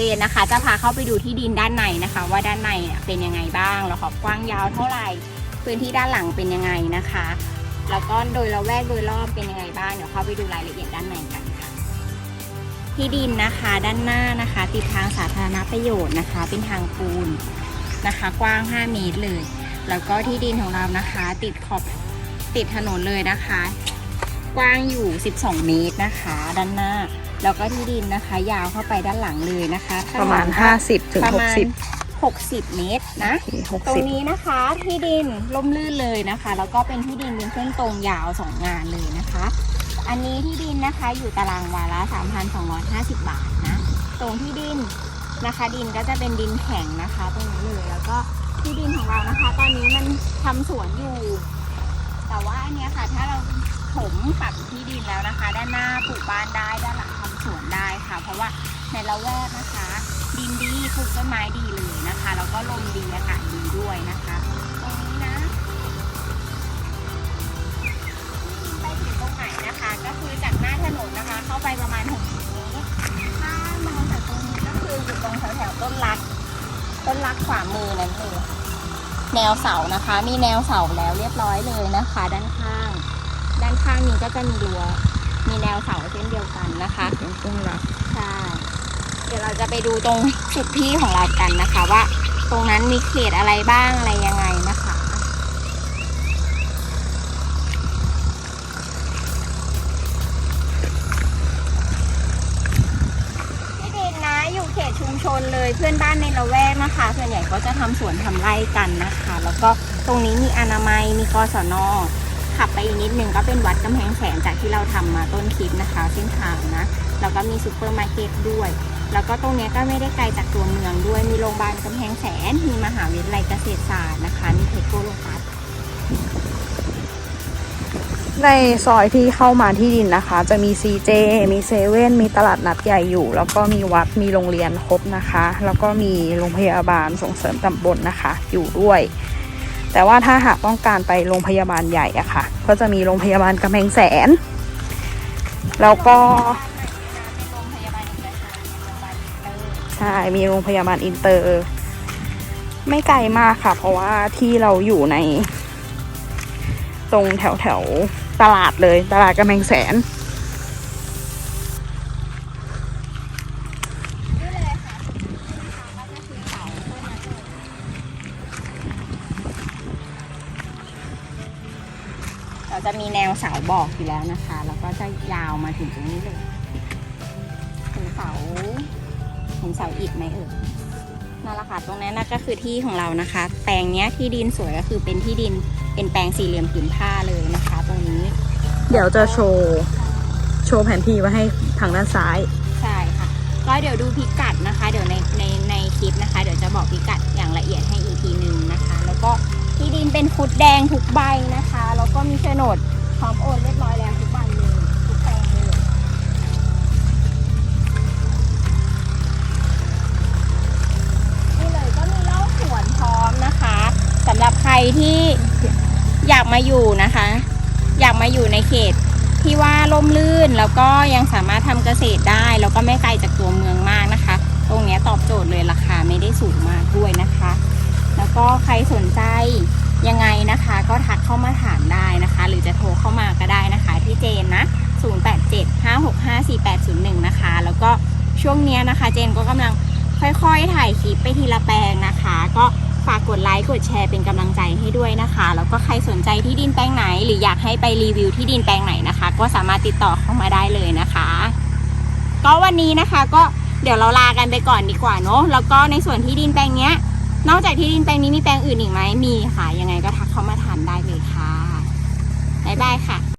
เจนนะคะ จะพาเข้าไปดูที่ดินด้านในนะคะ ว่าด้านในเนี่ยเป็นยังไงบ้างแล้วขอบกว้างยาวเท่าไหร่ พื้นที่ด้านหลังเป็นยังไงนะคะ แล้วก็โดยละแวกโดยรอบเป็นยังไงบ้างเดี๋ยวเข้าไปดูรายละเอียดด้านในกันค่ะ ที่ดินนะคะด้านหน้านะคะ ติดทางสาธารณประโยชน์นะคะ เป็นทางปูนนะคะ กว้าง 5 เมตรเลย แล้วก็ที่ดินของเรานะคะ ติดขอบติดถนนเลยนะคะ กว้างอยู่ 12 เมตรนะคะ ด้านหน้า แล้วก็ที่ดินนะคะ ยาวเข้าไปด้านหลังเลยนะคะประมาณ 50ถึงประมาณ60 60 เมตรนะตรง60นี้นะคะที่ดินล่มลื่นเลยนะคะ แล้วก็เป็นที่ดินเป็นเส้นตรงยาวสองงานเลยนะคะ อันนี้ที่ดินนะคะอยู่ตารางวาละ3,250 บาทนะ ตรงที่ดินนะคะ ดินก็จะเป็นดินแข็งนะคะ ตรงนี้เลยแล้วก็ที่ดินของเรานะคะ ตอนนี้มันทำสวนอยู่ แต่ว่าอันเนี้ยค่ะถ้าเราถมปรับที่ดินแล้วนะคะ ด้านหน้าปลูกบ้านได้ด้านหลังทำส วนได้ค่ะ เพราะว่าในละแวกนะคะ ดินดีปลูกต้นไม้ดีเลยนะคะแล้วก็ลมดีอากาศดีด้วยนะคะตรงนี้นะไปถึงตรงไหนนะคะ ก็คือจากหน้าถนนนะคะ เข้าไปประมาณ60เมตรถ้ามองจากตรงนี้ก็คืออยู่ตรงแถวๆต้นรัก ต้นรักขวามือนั่นเองแนวเสานะคะ มีแนวเสาแล้วเรียบร้อยเลยนะคะ ด้านข้าง ด้านข้างนี้ก็จะมีรั้ว แนวเสาเช่นเดียวกันนะคะเป็นต้นรักใช่เดี๋ยวเราจะไปดูตรงจุดที่ของเรากันนะคะว่า ตรงนั้นมีเขตอะไรบ้างอะไรยังไงนะคะที่ดินนะอยู่เขตชุมชนเลยเพื่อนบ้านในละแวกนะคะ ส่วนใหญ่ก็จะทำสวนทำไร่กันนะคะ แล้วก็ตรงนี้มีอนามัยมีกศน ขับไปอีกนิดนึงก็เป็นวัดกำแพงแสนจากที่เราทำมาต้นคลิปนะคะเส้นทางนะแล้วก็มีซูเปอร์มาร์เก็ตด้วย แล้วก็ตรงนี้ก็ไม่ได้ไกลจากตัวเมืองด้วยมีโรงพยาบาลกำแพงแสนมีมหาวิทยาลัยเกษตรศาสตร์นะคะมีเทคโนโลยีในซอยที่เข้ามาที่ดินนะคะ จะมี CJ มีเซเว่นมีตลาดนัดใหญ่อยู่ แล้วก็มีวัดมีโรงเรียนครบนะคะ แล้วก็มีโรงพยาบาลส่งเสริมตำบลนะคะ อยู่ด้วย แต่ว่าถ้าหากต้องการไปโรงพยาบาลใหญ่อะค่ะ ก็จะมีโรงพยาบาลกำแพงแสน แล้วก็ใช่มีโรงพยาบาลอินเตอร์ ไม่ไกลมากค่ะ เพราะว่าที่เราอยู่ใน ตรงแถวแถวตลาดเลย ตลาดกำแพงแสน เราจะมีแนวเสาบอกอยู่แล้วนะคะ แล้วก็จะยาวมาถึงตรงนี้เลยถึงเสาถึงเสาอิฐไหมเอ่ยนั่นแหละค่ะตรงนั้นนะก็คือที่ของเรานะคะ แปลงเนี้ยที่ดินสวยก็คือเป็นที่ดินเป็นแปลงสี่เหลี่ยมผืนผ้าเลยนะคะ ตรงนี้ เดี๋ยวจะโชว์โชว์แผนที่ไว้ให้ทางด้านซ้าย ใช่ค่ะ ก็เดี๋ยวดูพิกัดนะคะ เดี๋ยวในในในคลิปนะคะ เดี๋ยวจะบอกพิกัดอย่างละเอียดให้อีกทีหนึ่งนะคะ แล้วก็ ที่ดินเป็นฟุตแดงทุกใบนะคะ แล้วก็มีโฉนดพร้อมโอนเรียบร้อยแล้วทุกใบเลยทุกแปลงเลยนี่เลยก็มีเล่าสวนพร้อมนะคะสำหรับใครที่อยากมาอยู่นะคะ อยากมาอยู่ในเขตที่ว่าร่มรื่นแล้วก็ยังสามารถทำเกษตรได้ แล้วก็ไม่ไกลจากตัวเมืองมากนะคะ ตรงนี้ตอบโจทย์เลยราคาไม่ได้สูงมากด้วยนะคะ แล้วก็ใครสนใจยังไงนะคะ ก็ทักเข้ามาถามได้นะคะ หรือจะโทรเข้ามาก็ได้นะคะ ที่เจนนะ 0875654801 นะคะ แล้วก็ช่วงนี้นะคะ เจนก็กำลังค่อยๆ ถ่ายคลิปไปทีละแปลงนะคะ ก็ฝากกดไลค์กดแชร์เป็นกำลังใจให้ด้วยนะคะ แล้วก็ใครสนใจที่ดินแปลงไหน หรืออยากให้ไปรีวิวที่ดินแปลงไหนนะคะ ก็สามารถติดต่อเข้ามาได้เลยนะคะ ก็วันนี้นะคะก็เดี๋ยวเราลากันไปก่อนดีกว่าเนาะแล้วก็ในส่วนที่ดินแปลงเนี้ย นอกจากที่ดินแปลงนี้มีแปลงอื่นอีกไหมมีค่ะ ยังไงก็ทักเขามาถามได้เลยค่ะบ๊ายบายค่ะ